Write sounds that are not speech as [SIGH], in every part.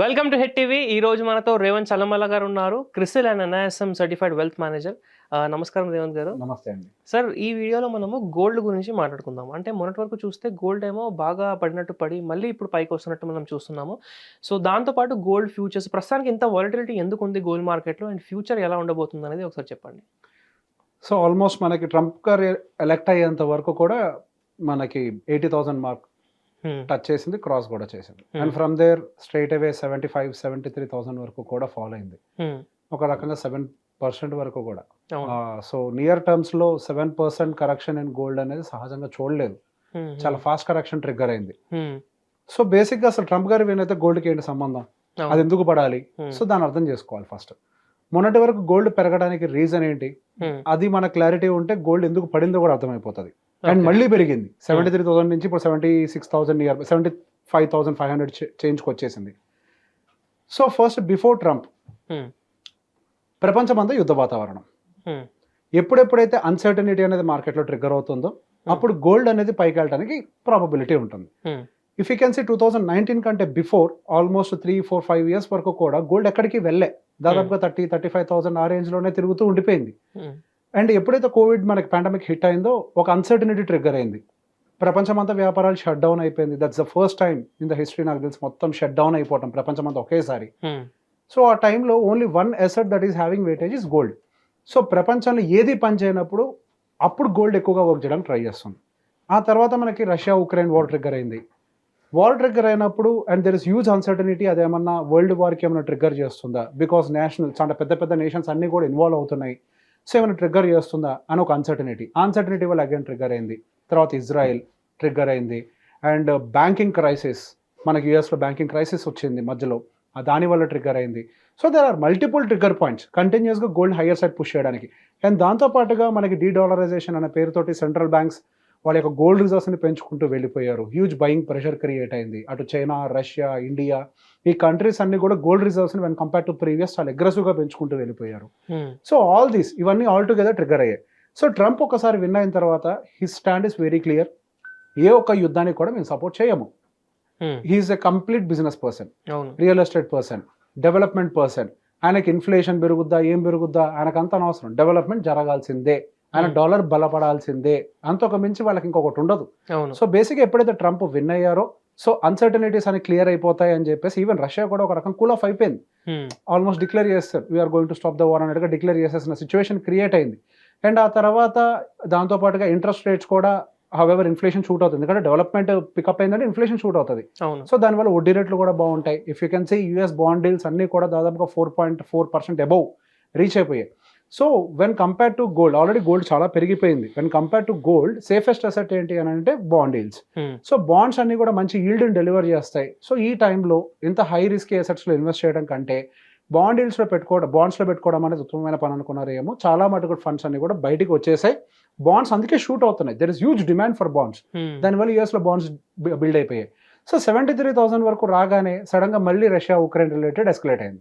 Welcome to head TV ఈ రోజు మనతో రేవంత్ చల్లమల్ల గారు ఉన్నారు. CRISIL and NISM certified wealth manager నమస్కారం రేవంత్ గారు. నమస్తే అండి. సార్ ఈ వీడియోలో మనము గోల్డ్ గురించి మాట్లాడుకుందాం. అంటే మొన్నటి వరకు చూస్తే గోల్డ్ ఏమో బాగా పడినట్టు పడి మళ్ళీ ఇప్పుడు పైకి వస్తున్నట్టు మనం చూస్తున్నాము. సో దాంతోపాటు గోల్డ్ ఫ్యూచర్స్ ప్రస్తుతానికి ఇంత వాలిటిలిటీ ఎందుకు ఉంది గోల్డ్ మార్కెట్లో అండ్ ఫ్యూచర్ ఎలా ఉండబోతుంది అనేది ఒకసారి చెప్పండి. సో ఆల్మోస్ట్ మనకి ట్రంప్ గారు ఎలక్ట్ అయ్యేంత వరకు కూడా మనకి ఎయిటీ థౌసండ్ మార్క్. టచ్ చేసింది క్రాస్ కూడా చేసింది Hmm. And from there straight away seventy five seventy three thousand వరకు కూడా ఫాలో అయింది Hmm. ఒక రకంగా సెవెన్ పర్సెంట్ వరకు కూడా so near టర్మ్స్లో seven percent correction in gold అనేది సహజంగా చూడలేదు Hmm. చాలా ఫాస్ట్ కరెక్షన్ ట్రిగ్గర్ అయింది Hmm. సో బేసిక్గా అసలు ట్రంప్ గారు వినైతే గోల్డ్కి ఏంటి సంబంధం. అది ఎందుకు పడాలి Hmm. సో దాన్ని అర్థం చేసుకోవాలి ఫస్ట్ మొన్నటి వరకు గోల్డ్ పెరగడానికి రీజన్ ఏంటి Hmm. అది మన క్లారిటీ ఉంటే గోల్డ్ ఎందుకు పడిందో కూడా అర్థమైపోతుంది అండ్. మళ్ళీ పెరిగింది సెవెంటీ త్రీ థౌసండ్ నుంచి ఇప్పుడు seventy six thousand near seventy five thousand five hundred చేంజ్కి వచ్చేసింది so first before Trump Hmm. ప్రపంచమంతా యుద్ధ వాతావరణం Hmm. ఎప్పుడెప్పుడైతే అన్సర్టనిటీ అనేది మార్కెట్లో ట్రిగ్గర్ అవుతుందో అప్పుడు గోల్డ్ అనేది పైకి వెళ్ళడానికి ప్రాబబిలిటీ ఉంటుంది Hmm. If you can see two thousand nineteen కంటే before almost three four five years వరకు కూడా గోల్డ్ ఎక్కడికి వెళ్ళే దాదాపుగా థర్టీ థర్టీ ఫైవ్ థౌసండ్ ఆ రేంజ్లోనే తిరుగుతూ ఉండిపోయింది Hmm. అండ్ ఎప్పుడైతే కోవిడ్ మనకి పాండమిక్ హిట్ అయిందో ఒక అన్సర్టనిటీ ట్రిగ్గర్ అయింది. ప్రపంచమంతా వ్యాపారాలు షట్ డౌన్ అయిపోయింది. That's the first time in the history నాకు తెలిసి మొత్తం షట్ డౌన్ అయిపోవటం ప్రపంచమంతా ఒకేసారి. Hmm. సో ఆ టైంలో only one asset that is having weightage is gold so ప్రపంచంలో ఏది పని చేయనప్పుడు అప్పుడు గోల్డ్ ఎక్కువగా వర్క్ చేయడానికి ట్రై చేస్తుంది. ఆ తర్వాత మనకి రష్యా ఉక్రెయిన్ వార్ ట్రిగ్గర్ అయింది. వార్ ట్రిగ్గర్ అయినప్పుడు and there is huge uncertainty అదేమన్నా వరల్డ్ వార్కి ఏమైనా ట్రిగ్గర్ చేస్తుందా? బికాస్ నేషనల్స్ అంటే పెద్ద పెద్ద నేషన్స్ అన్నీ కూడా ఇన్వాల్వ్ అవుతున్నాయి. సో ఏమైనా ట్రిగ్గర్ చేస్తుందా? అని ఒక అన్సర్టనిటీ అన్సర్టనిటీ వల్ల అగైన్ ట్రిగ్గర్ అయింది. తర్వాత ఇజ్రాయెల్ ట్రిగ్గర్ అయింది. అండ్ బ్యాంకింగ్ క్రైసిస్ మనకి యూఎస్లో బ్యాంకింగ్ క్రైసిస్ వచ్చింది మధ్యలో. దానివల్ల దాని వల్ల ట్రిగ్గర్ అయింది. So there are multiple trigger points కంటిన్యూస్గా గోల్డ్ హయ్యర్ సైడ్ పుష్ చేయడానికి. అండ్ దాంతోపాటుగా మనకి డీడాలరైజేషన్ అనే పేరుతోటి సెంట్రల్ బ్యాంక్స్ వాళ్ళ యొక్క గోల్డ్ రిజర్వ్స్ని పెంచుకుంటూ వెళ్ళిపోయారు. హ్యూజ్ బయింగ్ ప్రెషర్ క్రియేట్ అయింది. అటు చైనా రష్యా ఇండియా ఈ కంట్రీస్ అన్ని కూడా గోల్డ్ రిజర్వ్స్ని వెన్ కంపేర్ టు ప్రీవియస్ చాలా అగ్రెసివ్గా పెంచుకుంటూ వెళ్ళిపోయారు. సో ఆల్ దీస్ ఇవన్నీ ఆల్ టుగెదర్ ట్రిగ్గర్ అయ్యాయి. సో ట్రంప్ ఒకసారి విన్ అయిన తర్వాత his stand is very clear ఏ ఒక్క యుద్ధానికి కూడా మేము సపోర్ట్ చేయము. He is a complete business person real estate person development person ఆయనకి ఇన్ఫ్లేషన్ పెరుగుద్దా? ఏం పెరుగుద్దా? ఆయనకు అంత అనవసరం. డెవలప్మెంట్ జరగాల్సిందే. ఆయన Hmm. డాలర్ బలపడాల్సిందే. అంతొక మించి వాళ్ళకి ఇంకొకటి ఉండదు. సో బేసిక్గా ఎప్పుడైతే ట్రంప్ విన్ అయ్యారో సో అన్సర్టనిటీస్ అని క్లియర్ అయిపోతాయి అని చెప్పేసి ఈవెన్ రష్యా కూడా ఒక రకం కూల్ ఆఫ్ అయిపోయింది. Hmm. ఆల్మోస్ట్ డిక్లేర్ చేస్తారు. We're going to stop the war అన్నట్టుగా డిక్లేర్ చేసేసిన సిచ్యువేషన్ క్రియేట్ అయింది. అండ్ ఆ తర్వాత దాంతోపాటుగా ఇంట్రెస్ట్ రేట్స్ కూడా హవెవర్ ఇన్ఫ్లేషన్ షూట్ అవుతుంది. ఎందుకంటే డెవలప్మెంట్ పికప్ అయిందంటే ఇన్ఫ్లేషన్ షూట్ అవుతుంది. సో దానివల్ల వడ్డీ రేట్లు కూడా బాగుంటాయి. If you can see US bond deals అన్నీ కూడా దాదాపుగా four point four percent above reach అయిపోయాయి. So when compare to gold already gold చాలా పెరిగిపోయింది. When compare to gold safest asset ఏంటి అని అంటే బాండ్ Hmm. సో బాండ్స్ అన్ని కూడా మంచి ఈల్డ్ని డెలివర్ చేస్తాయి. సో ఈ టైంలో ఇంత హై రిస్క్ అసెట్స్లో ఇన్వెస్ట్ చేయడం కంటే బాండ్ డీల్స్లో పెట్టుకోవడం బాండ్స్లో పెట్టుకోవడం అనేది ఉత్తమమైన పని అనుకున్నారు ఏమో చాలా మటుకు ఫండ్స్ అన్ని కూడా బయటికి వచ్చేసాయి. బాండ్స్ అందుకే షూట్ అవుతున్నాయి. There is huge demand for bonds. దానివల్ల యూఎస్లో బాండ్స్ బిల్డ్ అయిపోయాయి. సో సెవెంటీ త్రీ థౌసండ్ వరకు రాగానే సడన్గా మళ్ళీ రష్యా ఉక్రెయిన్ రిలేటెడ్ ఎస్కలేట్ అయింది.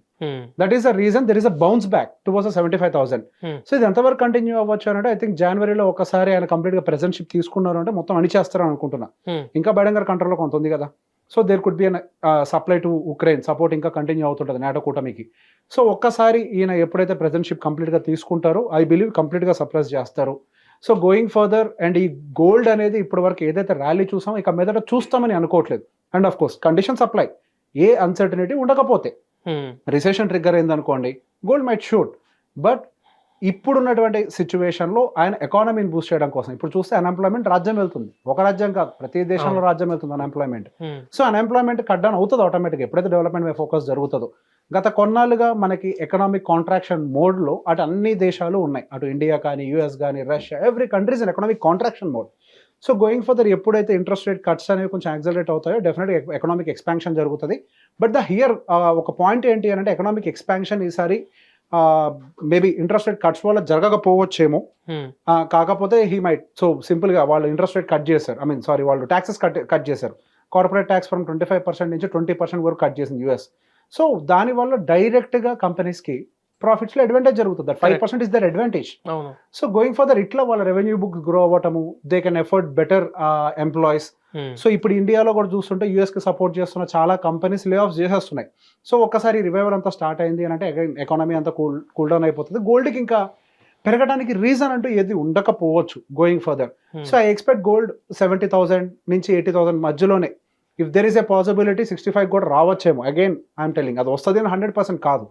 That is the reason there is a bounce back towards seventy five thousand. So ఇది ఎంతవరకు కంటిన్యూ అవ్వచ్చు అంటే ఐ థింక్ జనవరిలో ఒకసారి ఆయన కంప్లీట్గా ప్రెజెంట్షిప్ తీసుకున్నారు అంటే మొత్తం అణిచేస్తారని అనుకుంటున్నా. Hmm. ఇంకా బైడెన్ గారి కంట్రోల్లో కొంత ఉంది కదా. So there could be an supply to Ukraine support ఇంకా కంటిన్యూ అవుతుంటుంది నాటో కూటమికి. సో ఒక్కసారి ఈయన ఎప్పుడైతే ప్రెజెంట్షిప్ కంప్లీట్గా తీసుకుంటారో ఐ బిలీవ్ కంప్లీట్గా సప్లైస్ చేస్తారు. సో గోయింగ్ ఫర్దర్ అండ్ ఈ గోల్డ్ అనేది ఇప్పటి వరకు ఏదైతే ర్యాలీ చూసామో ఇక మీదట చూస్తామని అనుకోవట్లేదు. And of course condition supply. A uncertainty ఉండకపోతే. Hmm. రిసెషన్ ట్రిగ్గర్ అయింది అనుకోండి గోల్డ్ మైట్ షూట్ బట్ ఇప్పుడున్నటువంటి సిచ్యువేషన్లో ఆయన ఎకానమీని బూస్ట్ చేయడం కోసం ఇప్పుడు చూస్తే అన్ఎంప్లాయ్మెంట్ రాజ్యం వెళ్తుంది. ఒక రాజ్యం కాదు ప్రతి దేశంలో. రాజ్యం వెళ్తుంది unemployment Hmm. So unemployment cut down అవుతుంది ఆటోమేటిక్గా ఎప్పుడైతే డెవలప్మెంట్ మీద ఫోకస్ జరుగుతుందో. గత కొన్నాళ్ళుగా మనకి ఎకనామిక్ కాంట్రాక్షన్ మోడ్లో అటు అన్ని దేశాలు ఉన్నాయి. అటు ఇండియా కానీ యూఎస్ కానీ Russia every countries in economic contraction mode so going further ఎప్పుడైతే ఇంట్రెస్ట్ రేట్ కట్స్ అనేవి కొంచెం యాక్సలరేట్ అవుతాయో డెఫినెట్గా ఎకనామిక్ ఎక్స్పాన్షన్ జరుగుతుంది. బట్ ద హియర్ ఒక పాయింట్ ఏంటి అని అంటే ఎకనామిక్ ఎక్స్పాన్షన్ ఈసారి మేబీ ఇంట్రెస్ట్ రేట్ కట్స్ వల్ల జరగకపోవచ్చేమో. Hmm. కాకపోతే హీ మైట్ సో సింపుల్గా వాళ్ళు ఇంట్రెస్ట్ రేట్ కట్ చేశారు. ఐ మీన్ సారీ వాళ్ళు ట్యాక్సెస్ కట్ కట్ చేశారు. Corporate tax from twenty five percent నుంచి ట్వంటీ పర్సెంట్ వరకు కట్ చేసింది యూఎస్. సో దానివల్ల డైరెక్ట్గా కంపెనీస్కి ప్రాఫిట్స్లో అడ్వాంటేజ్ జరుగుతుంది. Five Correct. Percent is their advantage so going further ఇట్లా వాళ్ళ revenue books grow అవ్వటము they can afford better employees so ఇప్పుడు ఇండియాలో కూడా చూస్తుంటే యూఎస్కి సపోర్ట్ చేస్తున్న చాలా కంపెనీస్ లే ఆఫ్ చేసేస్తున్నాయి. సో ఒక్కసారి రివైవల్ అంతా స్టార్ట్ అయింది అని అంటే ఎకానమీ అంతా కూల్ కూల్ డౌన్ అయిపోతుంది. గోల్డ్కి ఇంకా పెరగడానికి రీజన్ అంటూ ఏది ఉండకపోవచ్చు going further so I expect gold seventy thousand నుంచి ఎయిటీ థౌసండ్ మధ్యలోనే. If there is a possibility sixty five కూడా రావచ్చేమో. అగైన్ ఐఎమ్ టెలింగ్ అది వస్తుంది అని హండ్రెడ్ పర్సెంట్ కాదు.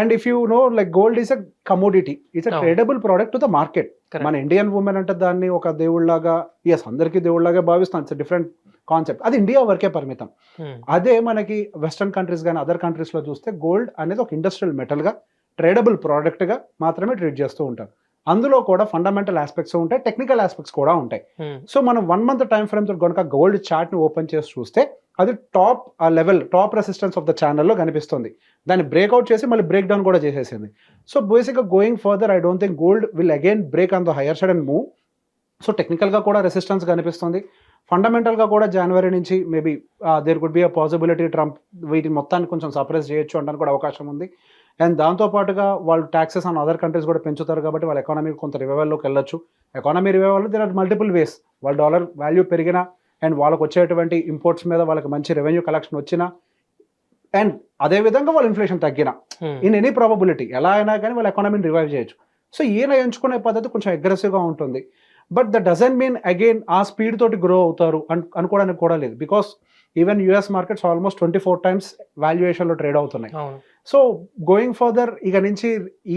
And if you know like gold is a commodity it's అవును. Tradable product to the market. మన ఇండియన్ ఉమెన్ అంటే దాన్ని ఒక దేవుళ్ళలాగా ఎస్ అందరికీ దేవుళ్ళలాగా భావిస్తాం. ఇట్స్ డిఫరెంట్ కాన్సెప్ట్ అది ఇండియా వరకే పరిమితం. ఉమ్, అదే మనకి వెస్టర్న్ కంట్రీస్ కానీ అదర్ కంట్రీస్లో చూస్తే గోల్డ్ అనేది ఒక ఇండస్ట్రియల్ మెటల్గా ట్రేడబుల్ ప్రోడక్ట్గా మాత్రమే ట్రీట్ చేస్తూ ఉంటారు. అందులో కూడా ఫండమెంటల్ ఆస్పెక్ట్స్ ఉంటాయి టెక్నికల్ ఆస్పెక్ట్స్ కూడా ఉంటాయి. సో మనం వన్ మంత్ టైం ఫ్రేమ్తో కనుక గోల్డ్ చార్ట్ని ఓపెన్ చేసి చూస్తే అది టాప్ ఆ level top resistance of the ఛానల్లో కనిపిస్తుంది. దాన్ని బ్రేక్అవుట్ చేసి మళ్ళీ బ్రేక్ డౌన్ కూడా చేసేసింది. సో బేసిక్గా going further I don't think gold will again break on the higher side and move. So టెక్నికల్గా కూడా రెసిస్టెన్స్ కనిపిస్తుంది. ఫండమెంటల్గా కూడా జనవరి నుంచి maybe there could be a possibility Trump వీటిని మొత్తాన్ని కొంచెం సప్రెస్ చేయొచ్చు అంటానికి కూడా అవకాశం ఉంది. అండ్ దాంతోపాటుగా వాళ్ళు ట్యాక్సెస్ ఆన్ అదర్ కంట్రీస్ కూడా పెంచుతారు కాబట్టి వాళ్ళ ఎకానమీ కొంత రివైవల్లోకి వెళ్ళొచ్చు. ఎకానమీ రివైవల్లో దేర్ ఆర్ మల్టిపుల్ వేస్ వాళ్ళ డాలర్ వాల్యూ పెరిగినా అండ్ వాళ్ళకి వచ్చేటువంటి ఇంపోర్ట్స్ మీద వాళ్ళకి మంచి రెవెన్యూ కలెక్షన్ వచ్చినా అండ్ అదే విధంగా వాళ్ళ ఇన్ఫ్లేషన్ తగ్గినా ఇన్ ఎనీ ప్రాబబిలిటీ ఎలా అయినా కానీ వాళ్ళ ఎకానమీని రివైవ్ చేయొచ్చు. సో ఈయన ఎంచుకునే పద్ధతి కొంచెం అగ్రెసివ్గా ఉంటుంది. But that doesn't mean again ఆ స్పీడ్ తోటి గ్రో అవుతారు అను అనుకోవడానికి కూడా లేదు. Because even US markets almost twenty four times వాల్యుయేషన్లో trade అవుతున్నాయి. సో గోయింగ్ ఫర్దర్ ఇక నుంచి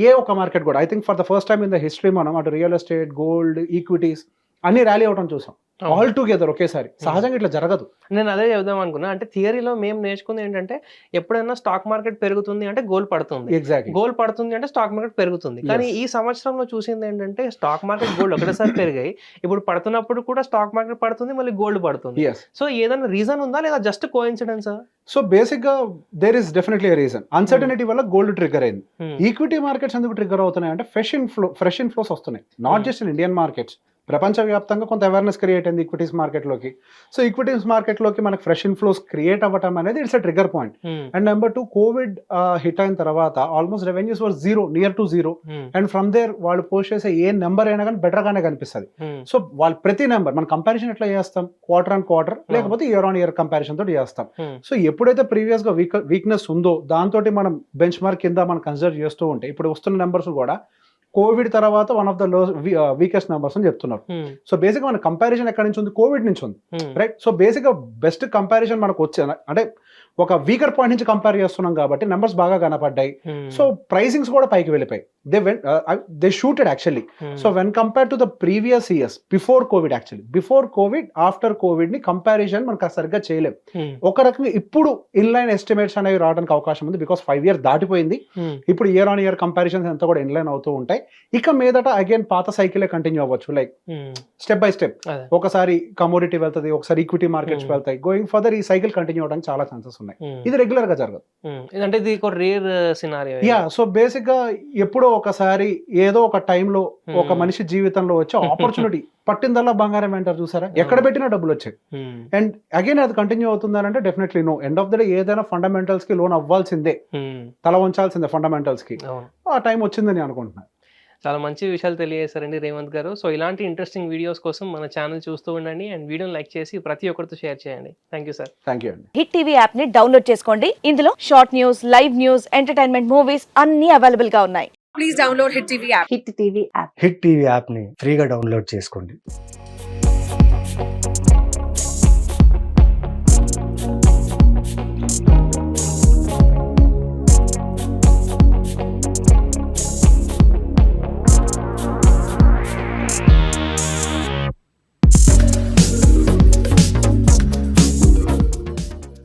ఏ ఒక మార్కెట్ కూడా I think for the first time in the history మనం అటు రియల్ ఎస్టేట్ గోల్డ్ ఈక్విటీస్ అన్ని ర్యాలీ అవడం చూసాం. ఆల్ టుగెదర్ ఒకేసారి. సహజంగా ఇట్లా జరగదు. నేను అదే చెబుదాం అనుకున్నా. అంటే థియరీలో మేము నేర్చుకుంది ఏంటంటే ఎప్పుడైనా స్టాక్ మార్కెట్ పెరుగుతుంది అంటే గోల్డ్ పడుతుంది. ఎగ్జాక్ట్లీ గోల్డ్ పడుతుంది అంటే స్టాక్ మార్కెట్ పెరుగుతుంది. కానీ. ఈ సంవత్సరంలో చూసింది ఏంటంటే స్టాక్ మార్కెట్ గోల్డ్ ఒకటేసారి పెరిగాయి. ఇప్పుడు పడుతున్నప్పుడు కూడా స్టాక్ మార్కెట్ పడుతుంది మళ్ళీ గోల్డ్ పడుతుంది. సో ఏదైనా రీజన్ ఉందా లేదా? జస్ట్ కో ఇన్సిడెన్సా సో బేసిక్గా there is definitely reason uncertainty వల్ల గోల్డ్ ట్రిగర్ అయింది. ఈక్విటీ మార్కెట్స్ ఎందుకు ట్రిగర్ అవుతున్నాయి? అంటే ఫ్రెష్ ఇన్ఫ్లో ఫ్రెష్ ఇన్ఫ్లోస్ వస్తున్నాయి. Not Hmm. Just in Indian markets ప్రపంచవ్యాప్తంగా కొంత అవేర్నెస్ క్రియేట్ అయింది ఈక్విటీస్ మార్కెట్లోకి సో ఈక్విటీస్ మార్కెట్లోకి మనకి ఫ్రెష్ ఇన్ఫ్లోస్ క్రియేట్ అవ్వటం అనేది it's a trigger point and number two Covid hit అయిన తర్వాత almost revenues were zero near to zero and from there వాళ్ళు పోస్ట్ చేసే ఏ నెంబర్ అయినా కానీ బెటర్ గానే కనిపిస్తుంది. సో వాళ్ళు ప్రతి నెంబర్ మన కంపారిజన్ ఎట్లా చేస్తాం? క్వార్టర్ ఆన్ క్వార్టర్ లేకపోతే ఇయర్ ఆన్ ఇయర్ కంపారిజన్ తోటి చేస్తాం. సో ఎప్పుడైతే ప్రీవియస్గా వీక్ వీక్నెస్ ఉందో దాంతో మనం బెంచ్ మార్క్ కింద మనం కన్సిడర్ చేస్తూ ఉంటే ఇప్పుడు వస్తున్న నెంబర్స్ కూడా కోవిడ్ తర్వాత one of the low weakest numbers అని చెప్తున్నారు. సో బేసిక్ మన కంపారిజన్ ఎక్కడి నుంచి ఉంది? కోవిడ్ నుంచి ఉంది. రైట్ సో బేసిక్గా బెస్ట్ కంపారిజన్ మనకు వచ్చే అంటే ఒక వీకర్ పాయింట్ నుంచి కంపేర్ చేస్తున్నాం కాబట్టి నెంబర్స్ బాగా కనపడ్డాయి. సో ప్రైసింగ్స్ కూడా పైకి వెళ్ళిపోయాయి. They when they shooted actually so when compare to the previous years before Covid actually before Covid after కోవిడ్ని comparison మనకు సరిగ్గా చేయలేం. ఒక రకంగా ఇప్పుడు ఇన్లైన్ ఎస్టిమేట్స్ అనేవి రావడానికి అవకాశం ఉంది బికాస్ ఫైవ్ ఇయర్స్ దాటిపోయింది. ఇప్పుడు ఇయర్ ఆన్ ఇయర్ కంపారిజన్స్ అంతా కూడా ఇన్లైన్ అవుతూ ఉంటాయి. ఇక మీదట అగైన్ పాత సైకిలే కంటిన్యూ అవ్వచ్చు. Like step by step. ఒకసారి కమోడిటీ వెళ్తుంది ఒకసారి ఈక్విటీ మార్కెట్స్ Hmm. వెళ్తాయి. గోయింగ్ ఫర్దర్ ఈ సైకిల్ కంటిన్యూ అవడానికి చాలా ఛాన్సెస్ ఉన్నాయి. ఇది రెగ్యులర్గా జరగదు అంటే ఇది ఒక రేర్ సినారియో యా సో బేసిక్గా ఎప్పుడో ఒకసారి ఏదో ఒక టైంలో ఒక మనిషి జీవితంలో వచ్చే [LAUGHS] ఆపర్చునిటీ పట్టిందల్లా బంగారం అంటారు చూసారా? ఎక్కడ పెట్టినా డబ్బులు వచ్చాయి అండ్ అగైన్ అది కంటిన్యూ అవుతుందని అంటే definitely no end of the day ఏదైనా ఫండమెంటల్స్కి లోన్ అవ్వాల్సిందే. తల వంచాల్సిందే ఫండమెంటల్స్కి. ఆ టైం వచ్చిందని అనుకుంటున్నాను చాలా మంచి విషయాలు తెలియజేశారండి రేవంత్ గారు. సో ఇలాంటి ఇంట్రెస్టింగ్ వీడియోస్ కోసం మన ఛానల్ చూస్తూ ఉండండి అండ్ వీడియోని లైక్ చేసి ప్రతి ఒక్కరితో షేర్ చేయండి. Thank you sir thank you Hit TV యాప్ని డౌన్లోడ్ చేసుకోండి. ఇందులో short news live news entertainment movies అన్ని అవైలబుల్గా ఉన్నాయి. Please download Hit TV app. Hit TV app Hit TV యాప్ని ఫ్రీగా డౌన్లోడ్ చేసుకోండి.